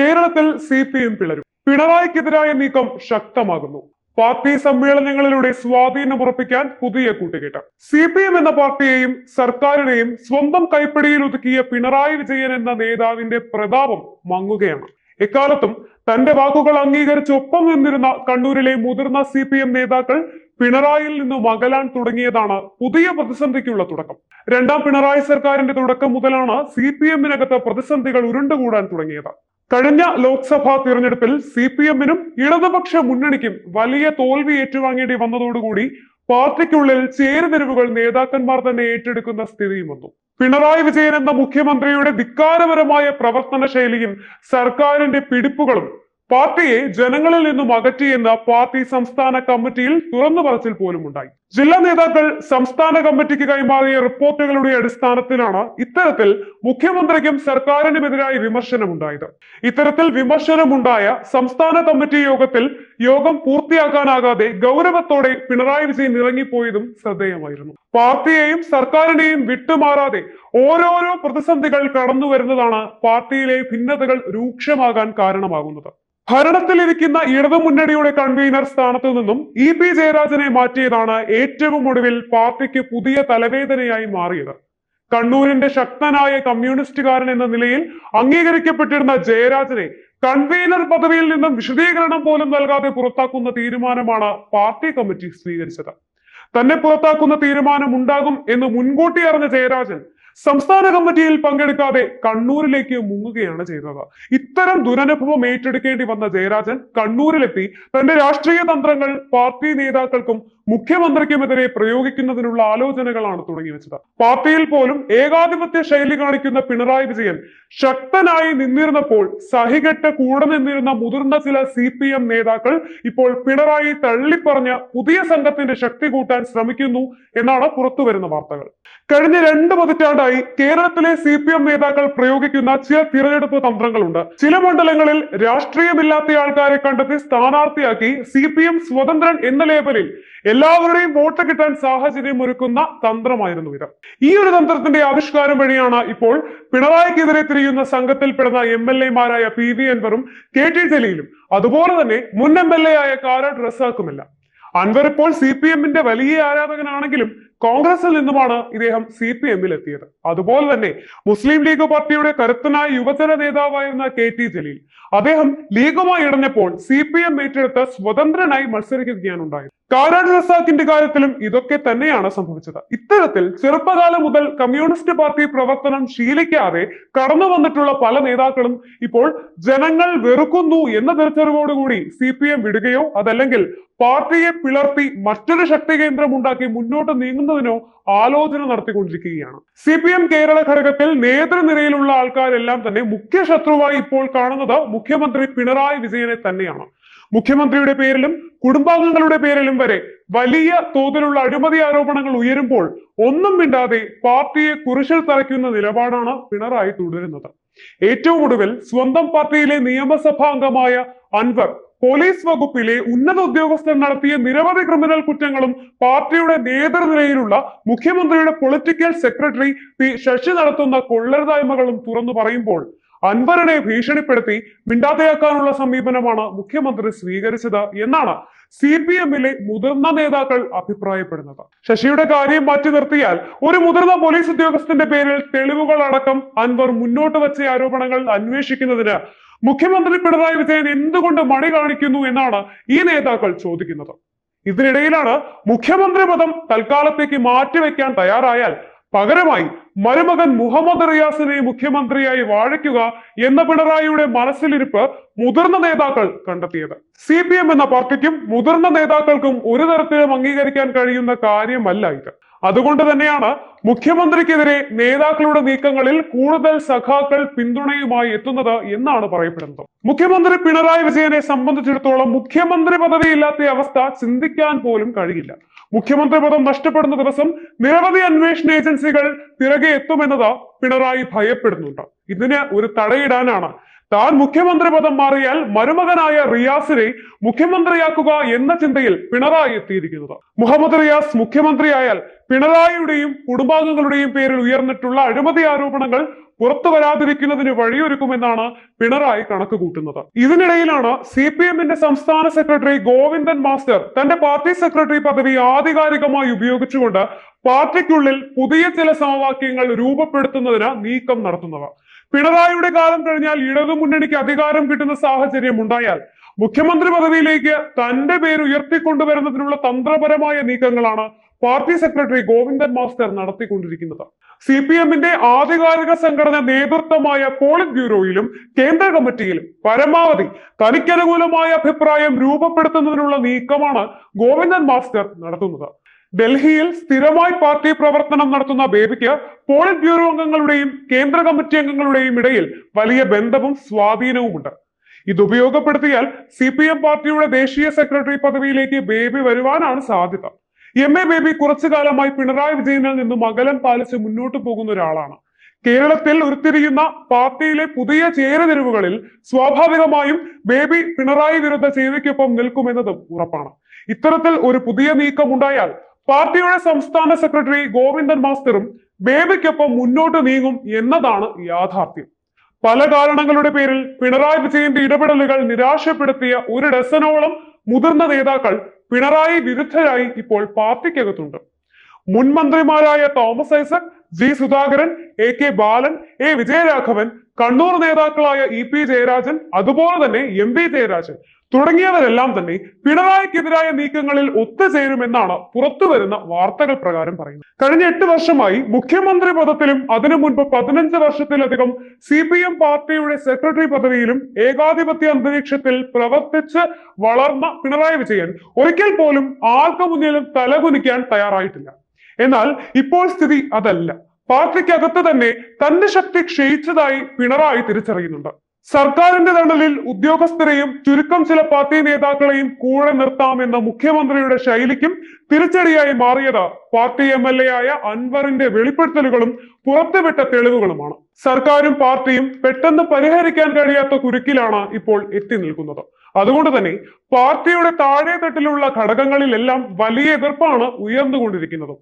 കേരളത്തിൽ C P M പിളരും. പിണറായിക്കെതിരായ നീക്കം ശക്തമാകുന്നു. പാർട്ടി സമ്മേളനങ്ങളിലൂടെ സ്വാധീനം ഉറപ്പിക്കാൻ പുതിയ കൂട്ടുകെട്ട്. സി പി എം എന്ന പാർട്ടിയെയും സർക്കാരിനെയും സ്വന്തം കൈപ്പിടിയിൽ ഒതുക്കിയ പിണറായി വിജയൻ എന്ന നേതാവിന്റെ പ്രതാപം മങ്ങുകയാണ്. എക്കാലത്തും തന്റെ വാക്കുകൾ അംഗീകരിച്ച് ഒപ്പം നിന്നിരുന്ന കണ്ണൂരിലെ മുതിർന്ന സി പി എം നേതാക്കൾ പിണറായിൽ നിന്നും അകലാൻ തുടങ്ങിയതാണ് പുതിയ പ്രതിസന്ധിക്കുള്ള തുടക്കം. രണ്ടാം പിണറായി സർക്കാരിന്റെ തുടക്കം മുതലാണ് സി പി എമ്മിനകത്ത് പ്രതിസന്ധികൾ ഉരുണ്ടുകൂടാൻ തുടങ്ങിയത്. കഴിഞ്ഞ ലോക്സഭാ തിരഞ്ഞെടുപ്പിൽ സി പി എമ്മിനും ഇടതുപക്ഷ മുന്നണിക്കും വലിയ തോൽവി ഏറ്റുവാങ്ങേണ്ടി വന്നതോടുകൂടി പാർട്ടിക്കുള്ളിൽ ചേരുതിരിവുകൾ നേതാക്കന്മാർ തന്നെ ഏറ്റെടുക്കുന്ന സ്ഥിതിയും വന്നു. പിണറായി വിജയൻ എന്ന മുഖ്യമന്ത്രിയുടെ ധിക്കാരപരമായ പ്രവർത്തന ശൈലിയും സർക്കാരിന്റെ പിടിപ്പുകളും പാർട്ടിയെ ജനങ്ങളിൽ നിന്നും അകറ്റി എന്ന് പാർട്ടി സംസ്ഥാന കമ്മിറ്റിയിൽ തുറന്നു പറച്ചിൽ പോലും ഉണ്ടായി. ജില്ലാ നേതാക്കൾ സംസ്ഥാന കമ്മിറ്റിക്ക് കൈമാറിയ റിപ്പോർട്ടുകളുടെ അടിസ്ഥാനത്തിലാണ് ഇത്തരത്തിൽ മുഖ്യമന്ത്രിക്കും സർക്കാരിനുമെതിരായി വിമർശനമുണ്ടായത്. ഇത്തരത്തിൽ വിമർശനമുണ്ടായ സംസ്ഥാന കമ്മിറ്റി യോഗത്തിൽ യോഗം പൂർത്തിയാക്കാനാകാതെ ഗൗരവത്തോടെ പിണറായി വിജയൻ ഇറങ്ങിപ്പോയതും ശ്രദ്ധേയമായിരുന്നു. പാർട്ടിയെയും സർക്കാരിനെയും വിട്ടുമാറാതെ ഓരോരോ പ്രതിസന്ധികൾ കടന്നു വരുന്നതാണ് പാർട്ടിയിലെ ഭിന്നതകൾ രൂക്ഷമാകാൻ കാരണമാകുന്നത്. ഭരണത്തിലിരിക്കുന്ന ഇടതു മുന്നണിയുടെ കൺവീനർ സ്ഥാനത്ത് നിന്നും ഇ പി ജയരാജനെ മാറ്റിയതാണ് ഏറ്റവും ഒടുവിൽ പാർട്ടിക്ക് പുതിയ തലവേദനയായി മാറിയത്. കണ്ണൂരിന്റെ ശക്തനായ കമ്മ്യൂണിസ്റ്റുകാരൻ എന്ന നിലയിൽ അംഗീകരിക്കപ്പെട്ടിരുന്ന ജയരാജനെ കൺവീനർ പദവിയിൽ നിന്നും വിശദീകരണം പോലും നൽകാതെ പുറത്താക്കുന്ന തീരുമാനമാണ് പാർട്ടി കമ്മിറ്റി സ്വീകരിച്ചത്. തന്നെ പുറത്താക്കുന്ന തീരുമാനം ഉണ്ടാകും എന്ന് മുൻകൂട്ടി അറിഞ്ഞ ജയരാജൻ സംസ്ഥാന കമ്മിറ്റിയിൽ പങ്കെടുക്കാതെ കണ്ണൂരിലേക്ക് മുങ്ങുകയാണ് ചെയ്തത്. ഇത്തരം ദുരനുഭവം ഏറ്റെടുക്കേണ്ടി വന്ന ജയരാജൻ കണ്ണൂരിലെത്തി തന്റെ രാഷ്ട്രീയ തന്ത്രങ്ങൾ പാർട്ടി നേതാക്കൾക്കും മുഖ്യമന്ത്രിക്കുമെതിരെ പ്രയോഗിക്കുന്നതിനുള്ള ആലോചനകളാണ് തുടങ്ങി വെച്ചത് പാർട്ടിയിൽ പോലും ഏകാധിപത്യ ശൈലി കാണിക്കുന്ന പിണറായി വിജയൻ ശക്തനായി നിന്നിരുന്നപ്പോൾ സഹികെട്ട് കൂടെ നിന്നിരുന്ന മുതിർന്ന ചില സി നേതാക്കൾ ഇപ്പോൾ പിണറായി തള്ളിപ്പറഞ്ഞ പുതിയ സംഘത്തിന്റെ ശക്തി കൂട്ടാൻ ശ്രമിക്കുന്നു എന്നാണ് പുറത്തുവരുന്ന വാർത്തകൾ. കഴിഞ്ഞ രണ്ട് പതിറ്റാണ്ടായി കേരളത്തിലെ സി പി എം നേതാക്കൾ പ്രയോഗിക്കുന്ന ചില തിരഞ്ഞെടുപ്പ് തന്ത്രങ്ങളുണ്ട്. ചില മണ്ഡലങ്ങളിൽ രാഷ്ട്രീയമില്ലാത്ത ആൾക്കാരെ കണ്ടെത്തി സ്ഥാനാർത്ഥിയാക്കി സി പി എം സ്വതന്ത്രൻ എന്ന ലേബലിൽ എല്ലാവരുടെയും വോട്ട് കിട്ടാൻ സാഹചര്യം ഒരുക്കുന്ന തന്ത്രമായിരുന്നു ഇത്. ഈ ഒരു തന്ത്രത്തിന്റെ ആവിഷ്കാരം വഴിയാണ് ഇപ്പോൾ പിണറായിക്കെതിരെ തിരിയുന്ന സംഘത്തിൽപ്പെടുന്ന എം എൽ എമാരായ പി വി അൻവറും കെ ടി ജലീലും അതുപോലെ തന്നെ മുൻ എം എൽ എ ആയ കാരാട്ട് റസാക്കുമെല്ലാം. അൻവർ ഇപ്പോൾ സി പി എമ്മിന്റെ വലിയ ആരാധകനാണെങ്കിലും കോൺഗ്രസിൽ നിന്നുമാണ് ഇദ്ദേഹം സി പി എമ്മിൽ എത്തിയത്. അതുപോലെ തന്നെ മുസ്ലിം ലീഗ് പാർട്ടിയുടെ കരുത്തനായ യുവജന നേതാവായിരുന്ന കെ ടി ജലീൽ. അദ്ദേഹം ലീഗുമായി ഇടഞ്ഞപ്പോൾ സി പി എം ഏറ്റെടുത്ത് സ്വതന്ത്രനായി മത്സരിക്കുകയാണ് ഉണ്ടായത്. കാരാട് റസാക്കിന്റെ കാര്യത്തിലും ഇതൊക്കെ തന്നെയാണ് സംഭവിച്ചത്. ഇത്തരത്തിൽ ചെറുപ്പകാലം മുതൽ കമ്മ്യൂണിസ്റ്റ് പാർട്ടി പ്രവർത്തനം ശീലിക്കാതെ കടന്നു വന്നിട്ടുള്ള പല നേതാക്കളും ഇപ്പോൾ ജനങ്ങൾ വെറുക്കുന്നു എന്ന തിരിച്ചറിവോടുകൂടി സി പി എം വിടുകയോ അതല്ലെങ്കിൽ പാർട്ടിയെ പിളർത്തി മറ്റൊരു ശക്തി കേന്ദ്രം ഉണ്ടാക്കി മുന്നോട്ട് നീങ്ങുന്നതിനോ ആലോചന നടത്തിക്കൊണ്ടിരിക്കുകയാണ്. സി പി എം കേരള ഘടകത്തിൽ നേതൃനിരയിലുള്ള ആൾക്കാരെല്ലാം തന്നെ മുഖ്യ ശത്രുവായി ഇപ്പോൾ കാണുന്നത് മുഖ്യമന്ത്രി പിണറായി വിജയനെ തന്നെയാണ്. മുഖ്യമന്ത്രിയുടെ പേരിലും കുടുംബാംഗങ്ങളുടെ പേരിലും വരെ വലിയ തോതിലുള്ള അഴിമതി ആരോപണങ്ങൾ ഉയരുമ്പോൾ ഒന്നും മിണ്ടാതെ പാർട്ടിയെ കുരിശിൽ തറയ്ക്കുന്ന നിലപാടാണ് പിണറായി തുടരുന്നത്. ഏറ്റവും ഒടുവിൽ സ്വന്തം പാർട്ടിയിലെ നിയമസഭാ അംഗമായ അൻവർ പോലീസ് വകുപ്പിലെ ഉന്നത ഉദ്യോഗസ്ഥൻ നടത്തിയ നിരവധി ക്രിമിനൽ കുറ്റങ്ങളും പാർട്ടിയുടെ നേതൃനിരയിലുള്ള മുഖ്യമന്ത്രിയുടെ പൊളിറ്റിക്കൽ സെക്രട്ടറി പി ശശി നടത്തുന്ന കൊള്ളരുതായ്മകളും തുറന്നു പറയുമ്പോൾ അൻവറിനെ ഭീഷണിപ്പെടുത്തി മിണ്ടാതെയാക്കാനുള്ള സമീപനമാണ് മുഖ്യമന്ത്രി സ്വീകരിച്ചത് എന്നാണ് സി പി എമ്മിലെ മുതിർന്ന നേതാക്കൾ അഭിപ്രായപ്പെടുന്നത്. ശശിയുടെ കാര്യം മാറ്റി നിർത്തിയാൽ ഒരു മുതിർന്ന പോലീസ് ഉദ്യോഗസ്ഥന്റെ പേരിൽ തെളിവുകൾ അടക്കം അൻവർ മുന്നോട്ട് വച്ച ആരോപണങ്ങൾ അന്വേഷിക്കുന്നതിന് മുഖ്യമന്ത്രി പിണറായി വിജയൻ എന്തുകൊണ്ട് മണി കാണിക്കുന്നു എന്നാണ് ഈ നേതാക്കൾ ചോദിക്കുന്നത്. ഇതിനിടയിലാണ് മുഖ്യമന്ത്രി പദം തൽക്കാലത്തേക്ക് മാറ്റിവെക്കാൻ തയ്യാറായാൽ പകരമായി മരുമകൻ മുഹമ്മദ് റിയാസിനെ മുഖ്യമന്ത്രിയായി വാഴിക്കുക എന്ന പിണറായിയുടെ മനസ്സിലിരിപ്പ് മുതിർന്ന നേതാക്കൾ കണ്ടെത്തിയത്. സി പി എം എന്ന പാർട്ടിക്കും മുതിർന്ന നേതാക്കൾക്കും ഒരു തരത്തിലും അംഗീകരിക്കാൻ കഴിയുന്ന കാര്യമല്ല ഇത്. അതുകൊണ്ട് തന്നെയാണ് മുഖ്യമന്ത്രിക്കെതിരെ നേതാക്കളുടെ നീക്കങ്ങളിൽ കൂടുതൽ സഖാക്കൾ പിന്തുണയുമായി എത്തുന്നത് എന്നാണ് പറയപ്പെടുന്നത്. മുഖ്യമന്ത്രി പിണറായി വിജയനെ സംബന്ധിച്ചിടത്തോളം മുഖ്യമന്ത്രി പദവി ഇല്ലാത്ത അവസ്ഥ ചിന്തിക്കാൻ പോലും കഴിയില്ല. മുഖ്യമന്ത്രി പദം നഷ്ടപ്പെടുന്ന ദിവസം നിരവധി അന്വേഷണ ഏജൻസികൾ പിറകെ എത്തുമെന്നത് പിണറായി ഭയപ്പെടുന്നുണ്ട്. ഇതിന് ഒരു തടയിടാനാണ് താൻ മുഖ്യമന്ത്രി പദം മാറിയാൽ മരുമകനായ റിയാസിനെ മുഖ്യമന്ത്രിയാക്കുക എന്ന ചിന്തയിൽ പിണറായി എത്തിയിരിക്കുന്നത്. മുഹമ്മദ് റിയാസ് മുഖ്യമന്ത്രിയായാൽ പിണറായിയുടെയും കുടുംബാംഗങ്ങളുടെയും പേരിൽ ഉയർന്നിട്ടുള്ള അഴിമതി ആരോപണങ്ങൾ പുറത്തു വരാതിരിക്കുന്നതിന് വഴിയൊരുക്കുമെന്നാണ് പിണറായി കണക്ക് കൂട്ടുന്നത് ഇതിനിടയിലാണ് സി പി എമ്മിന്റെ സംസ്ഥാന സെക്രട്ടറി ഗോവിന്ദൻ മാസ്റ്റർ തന്റെ പാർട്ടി സെക്രട്ടറി പദവി ആധികാരികമായി ഉപയോഗിച്ചുകൊണ്ട് പാർട്ടിക്കുള്ളിൽ പുതിയ ചില സമവാക്യങ്ങൾ രൂപപ്പെടുത്തുന്നതിന് നീക്കം നടത്തുന്നത് പിണറായിയുടെ കാലം കഴിഞ്ഞാൽ ഇടതുമുന്നണിക്ക് അധികാരം കിട്ടുന്ന സാഹചര്യം ഉണ്ടായാൽ മുഖ്യമന്ത്രി പദവിയിലേക്ക് തന്റെ പേര് ഉയർത്തിക്കൊണ്ടുവരുന്നതിനുള്ള തന്ത്രപരമായ നീക്കങ്ങളാണ് പാർട്ടി സെക്രട്ടറി ഗോവിന്ദൻ മാസ്റ്റർ നടത്തിക്കൊണ്ടിരിക്കുന്നത്. സി പി എമ്മിന്റെ ആധികാരിക സംഘടന നേതൃത്വമായ പോളിറ്റ് ബ്യൂറോയിലും കേന്ദ്ര കമ്മിറ്റിയിലും പരമാവധി തനിക്കനുകൂലമായ അഭിപ്രായം രൂപപ്പെടുത്തുന്നതിനുള്ള നീക്കമാണ് ഗോവിന്ദൻ മാസ്റ്റർ നടത്തുന്നത്. ഡൽഹിയിൽ സ്ഥിരമായി പാർട്ടി പ്രവർത്തനം നടത്തുന്ന ബേബിക്ക് പോളിറ്റ് ബ്യൂറോ അംഗങ്ങളുടെയും കേന്ദ്ര കമ്മിറ്റി അംഗങ്ങളുടെയും ഇടയിൽ വലിയ ബന്ധവും സ്വാധീനവും ഉണ്ട് ഇത് ഉപയോഗപ്പെടുത്തിയാൽ സി പി എം പാർട്ടിയുടെ ദേശീയ സെക്രട്ടറി പദവിയിലേക്ക് ബേബി വരുവാനാണ് സാധ്യത. എം എ ബേബി കുറച്ചു കാലമായി പിണറായി വിജയനിൽ നിന്നും അകലം പാലിച്ച് മുന്നോട്ട് പോകുന്ന ഒരാളാണ്. കേരളത്തിൽ ഉരുത്തിരിയുന്ന പാർട്ടിയിലെ പുതിയ ചേരതിരിവുകളിൽ സ്വാഭാവികമായും ബേബി പിണറായി വിരുദ്ധ ചേരിക്കൊപ്പം നിൽക്കുമെന്നതും ഉറപ്പാണ്. ഇത്തരത്തിൽ ഒരു പുതിയ നീക്കം ഉണ്ടായാൽ പാർട്ടിയുടെ സംസ്ഥാന സെക്രട്ടറി ഗോവിന്ദൻ മാസ്റ്ററും ബേബിക്കൊപ്പം മുന്നോട്ട് നീങ്ങും എന്നതാണ് യാഥാർത്ഥ്യം. പല കാരണങ്ങളുടെ പേരിൽ പിണറായി വിജയന്റെ ഇടപെടലുകൾ നിരാശപ്പെടുത്തിയ ഒരു ഡസനോളം മുതിർന്ന നേതാക്കൾ പിണറായി വിരുദ്ധരായി ഇപ്പോൾ പാർട്ടിക്കകത്തുണ്ട്. മുൻ മന്ത്രിമാരായ Thomas Isaac G Sudhakaran A K Balan A Vijayaraghavan Kannur നേതാക്കളായ ഇ പി ജയരാജൻ അതുപോലെ തന്നെ എം വി ജയരാജൻ തുടങ്ങിയവരെല്ലാം തന്നെ പിണറായിക്കെതിരായ നീക്കങ്ങളിൽ ഒത്തുചേരുമെന്നാണ് പുറത്തുവരുന്ന വാർത്തകൾ പ്രകാരം പറയുന്നത്. കഴിഞ്ഞ എട്ട് വർഷമായി മുഖ്യമന്ത്രി പദത്തിലും അതിനു മുൻപ് പതിനഞ്ച് വർഷത്തിലധികം സി പി എം പാർട്ടിയുടെ സെക്രട്ടറി പദവിയിലും ഏകാധിപത്യ അന്തരീക്ഷത്തിൽ പ്രവർത്തിച്ച് വളർന്ന പിണറായി വിജയൻ ഒരിക്കൽ പോലും ആർക്കു മുന്നിലും തലകുനിക്കാൻ തയ്യാറായിട്ടില്ല. എന്നാൽ ഇപ്പോൾ സ്ഥിതി അതല്ല. പാർട്ടിക്കകത്ത് തന്നെ തന്റെ ശക്തി ക്ഷയിച്ചതായി പിണറായി തിരിച്ചറിയുന്നുണ്ട്. സർക്കാരിന്റെ തണലിൽ ഉദ്യോഗസ്ഥരെയും ചുരുക്കം ചില പാർട്ടി നേതാക്കളെയും കൂടെ നിർത്താമെന്ന മുഖ്യമന്ത്രിയുടെ ശൈലിക്കും തിരിച്ചടിയായി മാറിയത് പാർട്ടി എം എൽ എ ആയ അൻവറിന്റെ വെളിപ്പെടുത്തലുകളും പുറത്തുവിട്ട തെളിവുകളുമാണ്. സർക്കാരും പാർട്ടിയും പെട്ടെന്ന് പരിഹരിക്കാൻ കഴിയാത്ത കുരുക്കിലാണ് ഇപ്പോൾ എത്തി നിൽക്കുന്നത്. അതുകൊണ്ട് തന്നെ പാർട്ടിയുടെ താഴെ തട്ടിലുള്ള ഘടകങ്ങളിലെല്ലാം വലിയ എതിർപ്പാണ് ഉയർന്നുകൊണ്ടിരിക്കുന്നത്.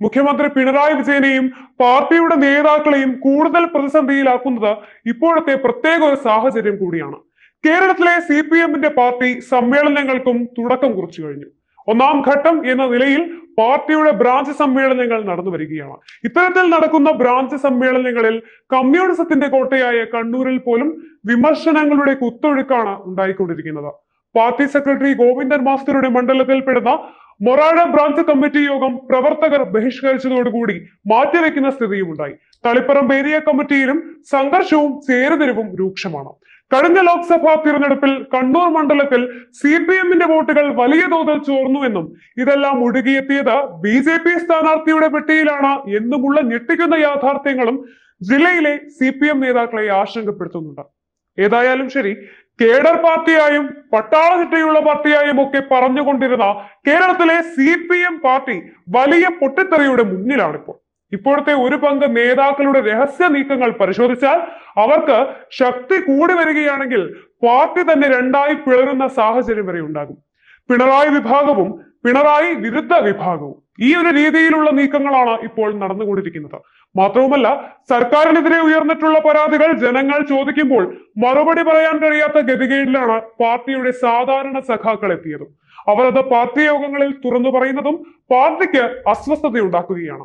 മുഖ്യമന്ത്രി പിണറായി വിജയനെയും പാർട്ടിയുടെ നേതാക്കളെയും കൂടുതൽ പ്രതിസന്ധിയിലാക്കുന്നത് ഇപ്പോഴത്തെ പ്രത്യേക ഒരു സാഹചര്യം കൂടിയാണ്. കേരളത്തിലെ സി പി എമ്മിന്റെ പാർട്ടി സമ്മേളനങ്ങൾക്കും തുടക്കം കുറിച്ചു കഴിഞ്ഞു. ഒന്നാം ഘട്ടം എന്ന നിലയിൽ പാർട്ടിയുടെ ബ്രാഞ്ച് സമ്മേളനങ്ങൾ നടന്നു വരികയാണ്. ഇത്തരത്തിൽ നടക്കുന്ന ബ്രാഞ്ച് സമ്മേളനങ്ങളിൽ കമ്മ്യൂണിസത്തിന്റെ കോട്ടയായ കണ്ണൂരിൽ പോലും വിമർശനങ്ങളുടെ കുത്തൊഴുക്കാണ് ഉണ്ടായിക്കൊണ്ടിരിക്കുന്നത്. പാർട്ടി സെക്രട്ടറി ഗോവിന്ദൻ മാസ്റ്ററുടെ മണ്ഡലത്തിൽപ്പെടുന്ന മൊറാഴ ബ്രാഞ്ച് കമ്മിറ്റി യോഗം പ്രവർത്തകർ ബഹിഷ്കരിച്ചതോടുകൂടി മാറ്റിവെക്കുന്ന സ്ഥിതിയും ഉണ്ടായി. തളിപ്പറമ്പ് ഏരിയ കമ്മിറ്റിയിലും സംഘർഷവും ചേരുതിരിവും രൂക്ഷമാണ്. കഴിഞ്ഞ ലോക്സഭാ തിരഞ്ഞെടുപ്പിൽ കണ്ണൂർ മണ്ഡലത്തിൽ സി പി എമ്മിന്റെ വോട്ടുകൾ വലിയ തോതിൽ ചോർന്നുവെന്നും ഇതെല്ലാം ഒഴുകിയെത്തിയത് ബി ജെ പി സ്ഥാനാർത്ഥിയുടെ പെട്ടിയിലാണ് എന്നുമുള്ള ഞെട്ടിക്കുന്ന യാഥാർത്ഥ്യങ്ങളും ജില്ലയിലെ സി പി എം നേതാക്കളെ ആശങ്കപ്പെടുത്തുന്നുണ്ട്. ഏതായാലും ശരി കേഡർ പാർട്ടിയായും പട്ടാള ചിട്ടയുള്ള പാർട്ടിയായും ഒക്കെ പറഞ്ഞുകൊണ്ടിരുന്ന കേരളത്തിലെ സി പി എം പാർട്ടി വലിയ പൊട്ടിത്തെറിയുടെ മുന്നിലാണ് ഇപ്പോൾ ഇപ്പോഴത്തെ ഒരു പങ്ക് നേതാക്കളുടെ രഹസ്യ നീക്കങ്ങൾ പരിശോധിച്ചാൽ അവർക്ക് ശക്തി കൂടി വരികയാണെങ്കിൽ പാർട്ടി തന്നെ രണ്ടായി പിളരുന്ന സാഹചര്യം വരെ ഉണ്ടാകും. പിണറായി വിഭാഗവും പിണറായി വിരുദ്ധ വിഭാഗവും. ഈ ഒരു രീതിയിലുള്ള നീക്കങ്ങളാണ് ഇപ്പോൾ നടന്നുകൊണ്ടിരിക്കുന്നത്. മാത്രവുമല്ല സർക്കാരിനെതിരെ ഉയർന്നിട്ടുള്ള പരാതികൾ ജനങ്ങൾ ചോദിക്കുമ്പോൾ മറുപടി പറയാൻ കഴിയാത്ത ഗതികേടിലാണ് പാർട്ടിയുടെ സാധാരണ സഖാക്കൾ എത്തിയത്. അവർ അത് പാർട്ടി യോഗങ്ങളിൽ തുറന്നു പറയുന്നതും പാർട്ടിക്ക് അസ്വസ്ഥതയുണ്ടാക്കുകയാണ്.